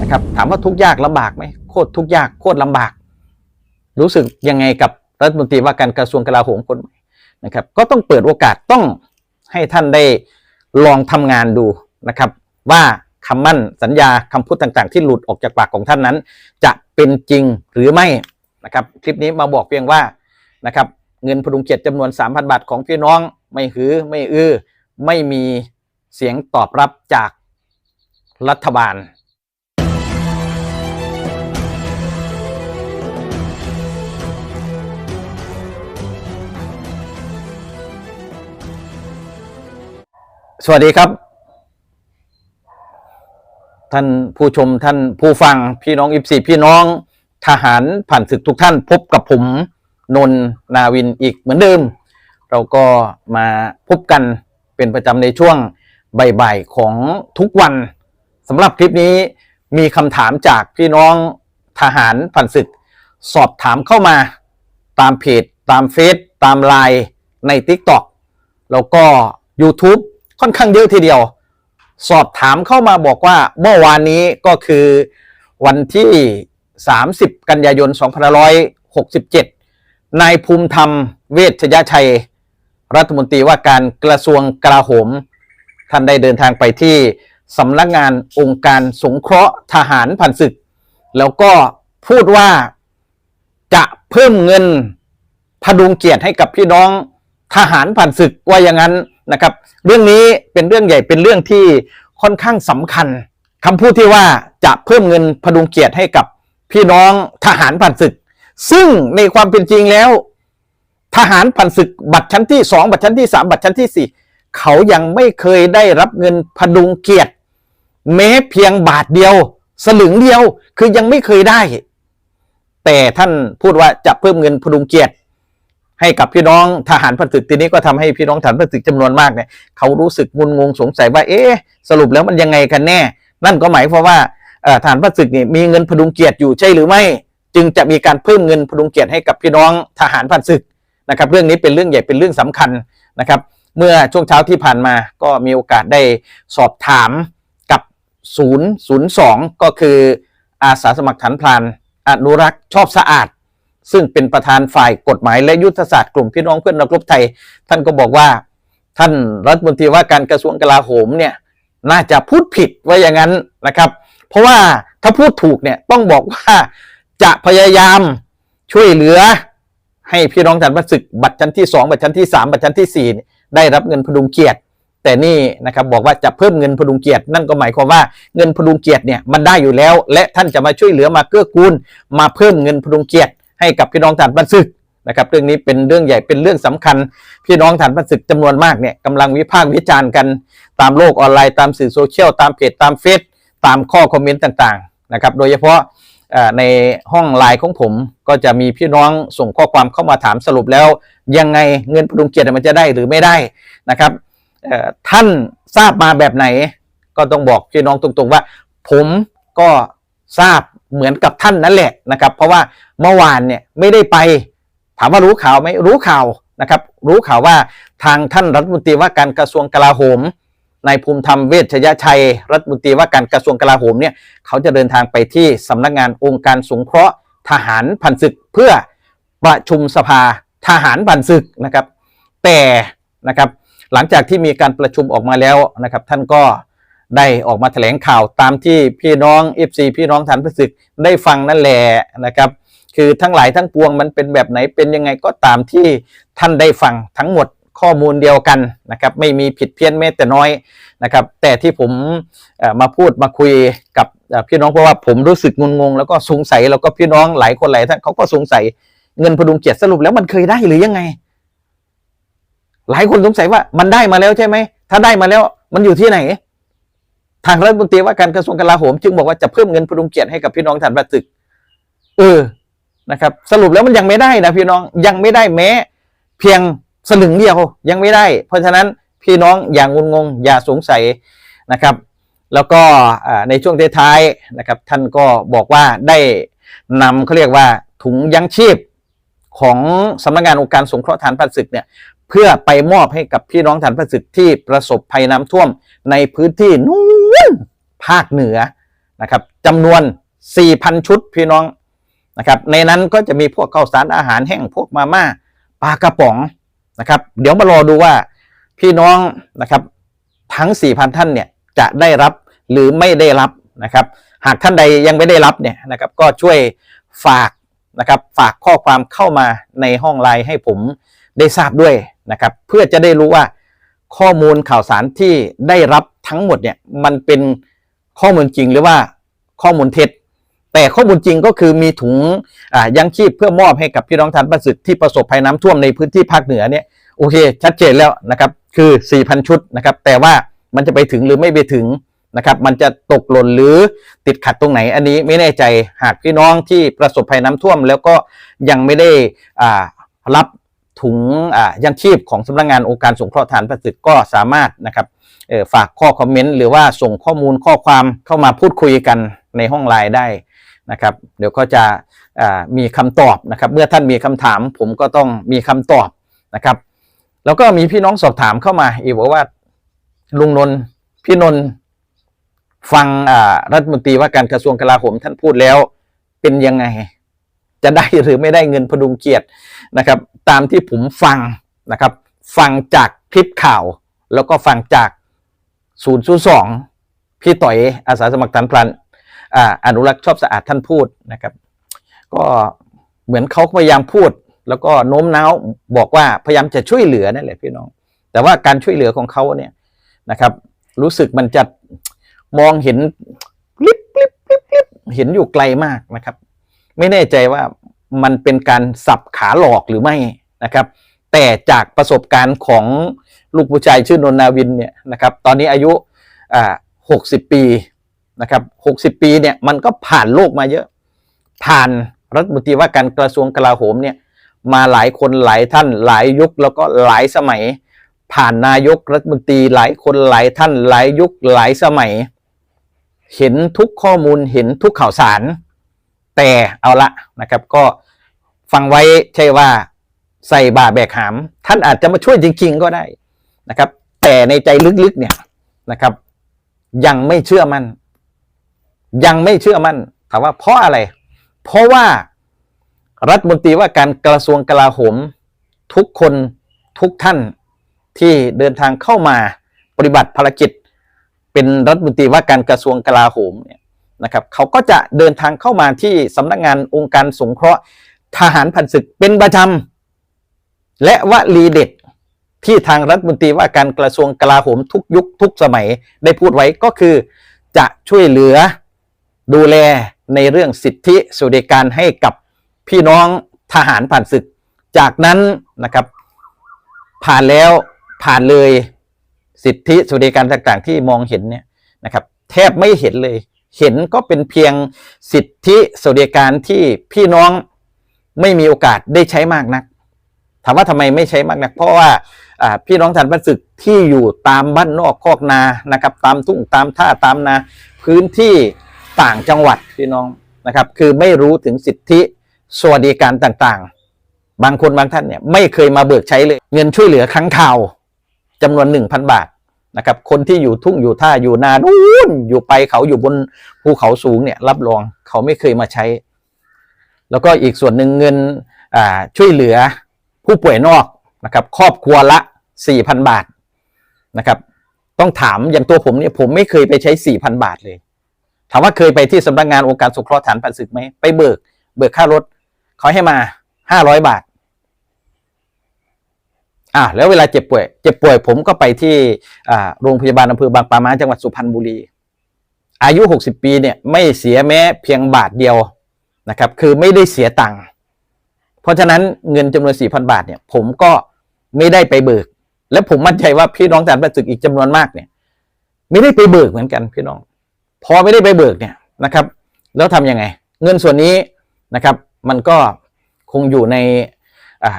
นะครับ ถามว่าทุกยากลำบากไหมโคตรทุกยากโคตรลำบาก รู้สึกยังไงกับรัฐมนตรีว่าการกระทรวงกลาโหมคนใหม่นะครับ ก็ต้องเปิดโอกาสต้องให้ท่านได้ลองทำงานดูนะครับ ว่าคำมั่นสัญญาคำพูดต่างๆ ที่หลุดออกจากปากของท่านนั้น จะเป็นจริงหรือไม่นะครับ คลิปนี้มาบอกเพียงว่านะครับ เงินพดุงเกียรติจำนวน 3,000 บาทของพี่น้องไม่หือไม่อื้อไม่มีเสียงตอบรับจากรัฐบาล สวัสดีครับ ท่านผู้ชมท่านผู้ฟังพี่น้องอิฟซีพี่น้องทหารผ่านศึกทุกท่านพบกับผมนนทนาวินอีกเหมือนเดิม เราก็มาพบกันเป็นประจำในช่วงบ่ายๆของทุกวันสำหรับคลิปนี้มีคำถามจากพี่น้องทหารผ่านศึก สอบถามเข้ามาตามเพจ ตามเฟซตามไลน์ใน TikTok แล้วก็ YouTube ค่อนข้างเยอะทีเดียว สอบถามเข้ามาบอกว่าเมื่อวานนี้ก็คือวันที่ 30 กันยายน 2567 นายภูมิธรรมเวชยชัย รัฐมนตรีว่าการกระทรวงกลาโหม ท่านได้เดินทางไปที่สำนักงานองค์การสงเคราะห์ทหารผ่านศึก แล้วก็พูดว่าจะเพิ่มเงินพดุงเกียรติให้กับพี่น้องทหารผ่านศึกว่าอย่างนั้น นะครับ เรื่องนี้เป็นเรื่องใหญ่เป็นเรื่องที่ค่อนข้างสำคัญคำพูดที่ว่าจะเพิ่มเงินพดุงเกียรติให้กับพี่น้องทหารผ่านศึก ซึ่งในความเป็นจริงแล้ว ทหารผ่านศึกบัตรชั้นที่สองบัตรชั้นที่สามบัตรชั้นที่สี่เขายังไม่เคยได้รับเงินพดุงเกียรติ แม้เพียงบาทเดียว สลึงเดียวคือยังไม่เคยได้ แต่ท่านพูดว่าจะเพิ่มเงินพดุงเกียรติ ให้กับพี่น้องทหารผ่านศึกทีนี้ก็ทำให้พี่น้องทหารผ่านศึกจำนวนมากเนี่ยเขารู้สึกงุนงงสงสัยว่าเอ๊ะสรุปแล้วมันยังไงกันแน่ นั่นก็หมายความว่าทหารผ่านศึกนี่มีเงินพดุงเกียรติอยู่ใช่หรือไม่ จึงจะมีการเพิ่มเงินพดุงเกียรติให้กับพี่น้องทหารผ่านศึกนะครับ เรื่องนี้เป็นเรื่องใหญ่เป็นเรื่องสำคัญนะครับ เมื่อช่วงเช้าที่ผ่านมาก็มีโอกาสได้สอบถามกับ002 ก็คืออาสาสมัครฐานพลานอนุรักษ์ชอบสะอาด ซึ่งเป็นประธานฝ่ายกฎหมายและยุทธศาสตร์กลุ่มพี่น้องเพื่อนนักรบไทย ท่านก็บอกว่า ท่านรัฐมนตรีว่าการกระทรวงกลาโหมเนี่ยน่าจะพูดผิดว่าอย่างนั้นนะครับ เพราะว่าถ้าพูดถูกเนี่ยต้องบอกว่าจะพยายามช่วยเหลือ ให้พี่น้องทหารศึกบัตรชั้นที่ 2 บัตรชั้นที่ 3 บัตรชั้นที่ 4 ได้รับเงินพดุงเกียรติ แต่นี่นะครับบอกว่าจะเพิ่มเงินพดุงเกียรติ นั่นก็หมายความว่าเงินพดุงเกียรติเนี่ยมันได้อยู่แล้ว และท่านจะมาช่วยเหลือมาเกื้อกูล มาเพิ่มเงินพดุงเกียรติ ให้กับพี่น้องทหารผ่านศึกนะครับเรื่องนี้เป็นเรื่องใหญ่เป็นเรื่องสำคัญ พี่น้องทหารผ่านศึกจำนวนมากเนี่ยกำลังวิพากษ์วิจารณ์กันตามโลกออนไลน์ตามสื่อโซเชียลตามเพจตามเฟซตามข้อคอมเมนต์ต่างๆนะครับโดยเฉพาะในห้องไลน์ของผมก็จะมีพี่น้องส่งข้อความเข้ามาถามสรุปแล้ว ยังไงเงินพดุงเกียรติมันจะได้หรือไม่ได้นะครับท่านทราบมาแบบไหน ก็ต้องบอกพี่น้องตรงๆว่า ผมก็ทราบ เหมือนกับท่านนั่นแหละนะครับ เพราะว่าเมื่อวานเนี่ยไม่ได้ไป ถามว่ารู้ข่าวไหมรู้ข่าวนะครับ รู้ข่าวว่าทางท่านรัฐมนตรีว่าการกระทรวงกลาโหมนายภูมิธรรมเวชยชัย รัฐมนตรีว่าการกระทรวงกลาโหมเนี่ยเขาจะเดินทางไปที่สำนักงานองค์การสงเคราะห์ทหารพันศึกเพื่อประชุมสภาทหารพันศึกนะครับ แต่นะครับหลังจากที่มีการประชุมออกมาแล้วนะครับ ท่านก็ ได้ออกมาแถลงข่าวตามที่พี่น้อง FC พี่น้องทหารพันศึกได้ฟังนั่นแหละนะครับ คือทั้งหลายทั้งปวงมันเป็นแบบไหนเป็นยังไงก็ตามที่ท่านได้ฟังทั้งหมดข้อมูลเดียวกันนะครับ ไม่มีผิดเพี้ยนแม้แต่น้อยนะครับ แต่ที่ผมมาพูดมาคุยกับพี่น้องเพราะว่าผมรู้สึกงงงแล้วก็สงสัยแล้วก็พี่น้องหลายคนหลายท่านเขาก็สงสัยเงินพดุงเกียรติสรุปแล้วมันเคยได้หรือยังไง หลายคนสงสัยว่ามันได้มาแล้วใช่ไหมถ้าได้มาแล้วมันอยู่ที่ไหน ทางรัฐมนตรีว่าการกระทรวงกลาโหม จึงบอกว่าจะเพิ่มเงินพดุงเกียรติให้กับพี่น้องฐานบัตรศึก เออนะครับ สรุปแล้วมันยังไม่ได้นะพี่น้องยังไม่ได้แม้ เพียงสลึงเดียวยังไม่ได้ เพราะฉะนั้นพี่น้องอย่างงุนงง อย่าสงสัยนะครับ แล้วก็ในช่วงท้ายๆนะครับ ท่านก็บอกว่าได้นำเขาเรียกว่าถุงยังชีพของสำนักงานองค์การสงเคราะห์ฐานพันศึกเนี่ย เพื่อไปมอบให้กับพี่น้องฐานพันศึกที่ประสบภัยน้ำท่วมในพื้นที่นู้นภาคเหนือนะครับจำนวน 4,000 ชุดพี่น้องนะครับ ในนั้นก็จะมีพวกข้าวสารอาหารแห้งพวกมาม่าปลากระป๋องนะครับ เดี๋ยวมารอดูว่าพี่น้องนะครับทั้ง 4,000 ท่านเนี่ยจะได้รับหรือไม่ได้รับนะครับ หากท่านใดยังไม่ได้รับเนี่ยนะครับ ก็ช่วยฝากนะครับฝากข้อความเข้ามาในห้องไลน์ให้ผมได้ทราบด้วย นะครับ เพื่อจะได้รู้ว่าข้อมูลข่าวสารที่ได้รับทั้งหมดเนี่ยมันเป็นข้อมูลจริงหรือว่าข้อมูลเท็จ แต่ข้อมูลจริงก็คือมีถุงอ่ายังชีพเพื่อมอบให้กับพี่น้องทานประสิทธิ์ที่ประสบภัยน้ำท่วมในพื้นที่ภาคเหนือเนี่ยโอเค ชัดเจนแล้วนะครับ คือ 4,000 ชุดนะครับ แต่ว่ามันจะไปถึงหรือไม่ไปถึงนะครับ มันจะตกหล่นหรือติดขัดตรงไหน อันนี้ไม่แน่ใจหากพี่น้องที่ประสบภัยน้ำท่วม แล้วก็ยังไม่ได้อ่ารับ ถุงอ่ายังชีพของสำนักงานองค์การสงเคราะห์ทหานประสิทธิ์ก็สามารถนะครับฝากข้อคอมเมนต์หรือว่าส่งข้อมูลข้อความเข้ามาพูดคุยกันในห้องไลน์ได้นะครับเดี๋ยวก็จะอ่ามีคำตอบนะครับเมื่อท่านมีคำถาม ผมก็ต้องมีคำตอบนะครับแล้วก็มีพี่น้องสอบถามเข้ามาอีกบอกว่าลุงนนท์พี่นนท์ฟังอ่ารัฐมนตรีว่าการกระทรวงกลาโหมท่านพูดแล้วเป็นยังไง จะได้หรือไม่ได้เงินพดุงเกียรตินะครับ ตามที่ผมฟังนะครับ ฟังจากคลิปข่าว แล้วก็ฟังจากศูนย์ศูนย์สองพี่ต่อยอาสาสมัครฐานพลันอ่าอนุรักษ์ชอบสะอาดท่านพูดนะครับ ก็เหมือนเขาพยายามพูด แล้วก็โน้มน้าวบอกว่าพยายามจะช่วยเหลือนั่นแหละพี่น้อง แต่ว่าการช่วยเหลือของเขาเนี่ยนะครับ รู้สึกมันจะมองเห็นลิบลิบลิบลิบเห็นอยู่ไกลมากนะครับ ไม่แน่ใจว่ามันเป็นการสับขาหลอกหรือไม่นะครับ แต่จากประสบการณ์ของลูกผู้ชายชื่อนนนาวินเนี่ยนะครับ ตอนนี้อายุอ่าหกสิบปีนะครับ60ปีเนี่ยมันก็ผ่านโลกมาเยอะ ผ่านรัฐมนตรีว่าการกระทรวงกลาโหมเนี่ยมาหลายคนหลายท่านหลายยุคแล้วก็หลายสมัย ผ่านนายกรัฐมนตรีหลายคนหลายท่านหลายยุคหลายสมัย เห็นทุกข้อมูลเห็นทุกข่าวสาร แต่เอาละนะครับ ก็ฟังไว้ใช่ว่าใส่บาแบกหาม ท่านอาจจะมาช่วยจริง ๆ ก็ได้นะครับ แต่ในใจลึกๆเนี่ยนะครับ ยังไม่เชื่อมั่นยังไม่เชื่อมั่นถามว่าเพราะอะไร เพราะว่ารัฐมนตรีว่าการกระทรวงกลาโหม ทุกคนทุกท่านที่เดินทางเข้ามาปฏิบัติภารกิจ เป็นรัฐมนตรีว่าการกระทรวงกลาโหมเนี่ย นะครับเขาก็จะเดินทางเข้ามาที่สำนักงานองค์การสงเคราะห์ทหารพันศึกเป็นประจำและวลีเด็ดที่ทางรัฐมนตรีว่าการกระทรวงกลาโหมทุกยุคทุกสมัยได้พูดไว้ก็คือ จะช่วยเหลือดูแลในเรื่องสิทธิสวัสดิการให้กับพี่น้องทหารผ่านศึก จากนั้นนะครับผ่านแล้วผ่านเลยสิทธิสวัสดิการต่างๆ ที่มองเห็นเนี่ยนะครับแทบไม่เห็นเลย เห็นก็เป็นเพียงสิทธิสวัสดิการที่พี่น้องไม่มีโอกาสได้ใช้มากนัก ถามว่าทำไมไม่ใช้มากนัก เพราะว่าพี่น้องทารพันศึกที่อยู่ตามบ้านนอกคอกนานะครับ ตามทุ่งตามท่าตามนาพื้นที่ต่างจังหวัดพี่น้องนะครับ คือไม่รู้ถึงสิทธิสวัสดิการต่างๆ บางคนบางท่านเนี่ยไม่เคยมาเบิกใช้เลย เงินช่วยเหลือครั้งข่าวจำนวน 1,000 บาท นะครับ คนที่อยู่ทุ่งอยู่ท่าอยู่นานู่นอยู่ไปเขาอยู่บนภูเขาสูงเนี่ยรับรองเขาไม่เคยมาใช้ แล้วก็อีกส่วนหนึ่งเงินช่วยเหลือผู้ป่วยนอกนะครับครอบครัวละ 4,000 บาทนะครับ ต้องถามอย่างตัวผมเนี่ยผมไม่เคยไปใช้ 4,000 บาทเลย ถามว่าเคยไปที่สำนักงานองค์การสงเคราะห์ฐานผ่านศึกไหมไปเบิก เบิกค่ารถเขาให้มา 500 บาท อ่าแล้วเวลาเจ็บป่วย เจ็บป่วยผมก็ไปที่อ่าโรงพยาบาลอำเภอบางปะมาจังหวัดสุพรรณบุรี อายุ 60 ปีเนี่ยไม่เสียแม้เพียงบาทเดียวนะครับ คือไม่ได้เสียตังค์เพราะฉะนั้นเงินจำนวน 4,000 บาทเนี่ย ผมก็ไม่ได้ไปเบิก และผมมั่นใจว่าพี่น้องทหารผ่านศึกอีกจำนวนมากเนี่ย ไม่ได้ไปเบิกเหมือนกันพี่น้อง พอไม่ได้ไปเบิกเนี่ยนะครับ แล้วทำยังไง เงินส่วนนี้นะครับ มันก็คงอยู่ใน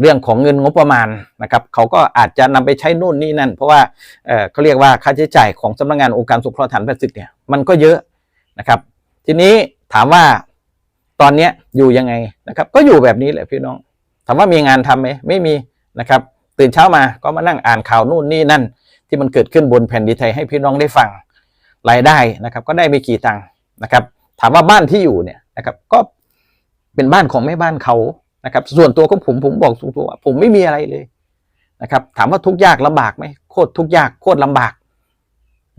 เรื่องของเงินงบประมาณนะครับเขาก็อาจจะนำไปใช้นู่นนี่นั่น เพราะว่าเเขาเรียกว่าค่าใช้จ่ายของสำนักงานองค์การสงเคราะห์ฐานพระศึกเนี่ยมันก็เยอะนะครับ ทีนี้ถามว่าตอนเนี้ยอยู่ยังไงนะครับ ก็อยู่แบบนี้แหละพี่น้อง ถามว่ามีงานทำไหมไม่มีนะครับ ตื่นเช้ามาก็มานั่งอ่านข่าวนู่นนี่นั่น ที่มันเกิดขึ้นบนแผ่นดินไทยให้พี่น้องได้ฟังรายได้นะครับ ก็ได้ไม่กี่ตังค์นะครับ ถามว่าบ้านที่อยู่เนี่ยนะครับ ก็เป็นบ้านของแม่บ้านเขา นะครับ ส่วนตัวของผมผมบอกตรงๆว่าผมไม่มีอะไรเลยนะครับ ถามว่าทุกยากลำบากไหมโคตรทุกยากโคตรลำบาก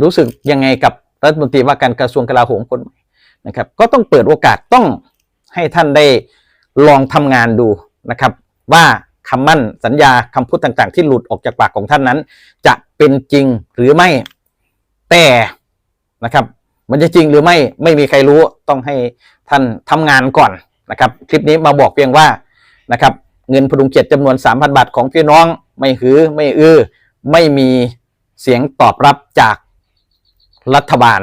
รู้สึกยังไงกับรัฐมนตรีว่าการกระทรวงกลาโหมคนใหม่นะครับ ก็ต้องเปิดโอกาสต้องให้ท่านได้ลองทำงานดูนะครับ ว่าคำมั่นสัญญาคำพูดต่างๆ ที่หลุดออกจากปากของท่านนั้น จะเป็นจริงหรือไม่แต่นะครับ มันจะจริงหรือไม่ไม่มีใครรู้ต้องให้ท่านทำงานก่อนนะครับ คลิปนี้มาบอกเพียงว่า นะครับเงินพดุงเกียรติจำนวน 3,000 บาทของพี่น้องไม่หือไม่อื้อไม่มีเสียงตอบรับจากรัฐบาล